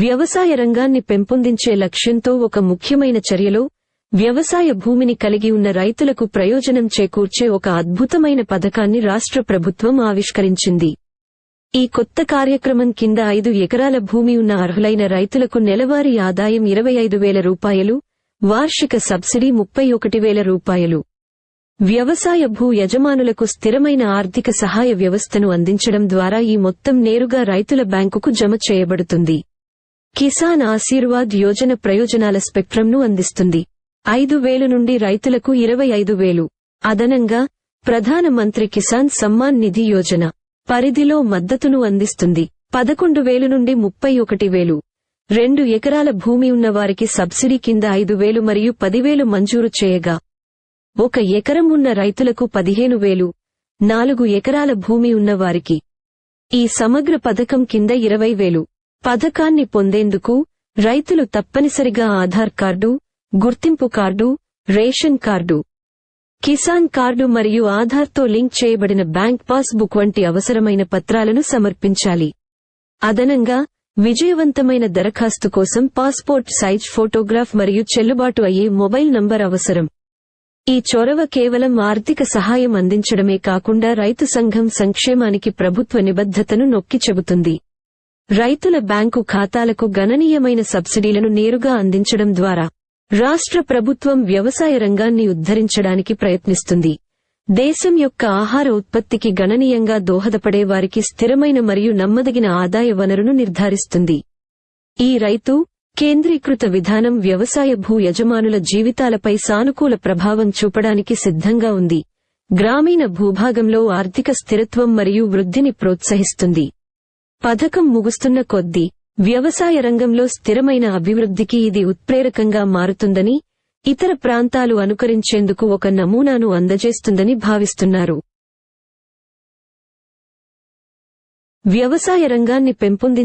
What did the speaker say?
వ్యవసాయ రంగాన్ని పెంపొందించే లక్ష్యంతో ఒక ముఖ్యమైన చర్యలో వ్యవసాయ భూమిని కలిగి ఉన్న రైతులకు ప్రయోజనం చేకూర్చే ఒక అద్భుతమైన పథకాన్ని రాష్ట్ర ప్రభుత్వం ఆవిష్కరించింది. ఈ కొత్త కార్యక్రమం కింద ఐదు ఎకరాల భూమి ఉన్న అర్హులైన రైతులకు నెలవారీ ఆదాయం ఇరవై ఐదు వేల రూపాయలు వార్షిక సబ్సిడీ ముప్పై ఒకటి వేల రూపాయలు. వ్యవసాయ భూ యజమానులకు స్థిరమైన ఆర్థిక సహాయ వ్యవస్థను అందించడం ద్వారా ఈ మొత్తం నేరుగా రైతుల బ్యాంకుకు జమ చేయబడుతుంది. కిసాన్ ఆశీర్వాద్ యోజన ప్రయోజనాల స్పెక్ట్రంను అందిస్తుంది. ఐదు వేలు నుండి రైతులకు ఇరవై ఐదు వేలు. అదనంగా ప్రధాన మంత్రి కిసాన్ సమ్మాన్ నిధి యోజన పరిధిలో మద్దతును అందిస్తుంది. పదకొండు వేలు నుండి ముప్పై ఒకటి వేలు. రెండు ఎకరాల భూమి ఉన్నవారికి సబ్సిడీ కింద ఐదు వేలు మరియు పదివేలు మంజూరు చేయగా ఒక ఎకరం ఉన్న రైతులకు పదిహేను వేలు. నాలుగు ఎకరాల భూమి ఉన్నవారికి ఈ సమగ్ర పథకం కింద ఇరవై వేలు. పథకాన్ని పొందేందుకు రైతులు తప్పనిసరిగా ఆధార్ కార్డు గుర్తింపు card ration card Kisan card మరియు ఆధార్తో లింక్ చేయబడిన బ్యాంక్ పాస్ బుక్ వంటి అవసరమైన పత్రాలను సమర్పించాలి. అదనంగా విజయవంతమైన దరఖాస్తు కోసం పాస్పోర్ట్ సైజ్ ఫోటోగ్రాఫ్ మరియు చెల్లుబాటు అయ్యే మొబైల్ నంబర్ అవసరం. ఈ చొరవ కేవలం ఆర్థిక సహాయం అందించడమే కాకుండా రైతు సంఘం సంక్షేమానికి ప్రభుత్వ నిబద్ధతను నొక్కి చెబుతుంది. రైతుల బ్యాంకు ఖాతాలకు గణనీయమైన సబ్సిడీలను నేరుగా అందించడం ద్వారా రాష్ట్ర ప్రభుత్వం వ్యవసాయ రంగాన్ని ఉద్ధరించడానికి ప్రయత్నిస్తుంది. దేశం యొక్క ఆహార ఉత్పత్తికి గణనీయంగా దోహదపడే వారికి స్థిరమైన మరియు నమ్మదగిన ఆదాయ వనరును నిర్ధారిస్తుంది. ఈ రైతు కేంద్రీకృత విధానం వ్యవసాయ భూ యజమానుల జీవితాలపై సానుకూల ప్రభావం చూపడానికి సిద్ధంగా ఉంది. గ్రామీణ భూభాగంలో ఆర్థిక స్థిరత్వం మరియు వృద్ధిని ప్రోత్సహిస్తుంది. పథకం ముగుస్తున్న కొద్దీ వ్యవసాయ రంగంలో స్థిరమైన అభివృద్ధికి ఇది ఉత్ప్రేరకంగా మారుతుందని ఇతర ప్రాంతాలు అనుకరించేందుకు ఒక నమూనాను అందజేస్తుందని భావిస్తున్నారు. వ్యవసాయ రంగాన్ని పెంపొందించ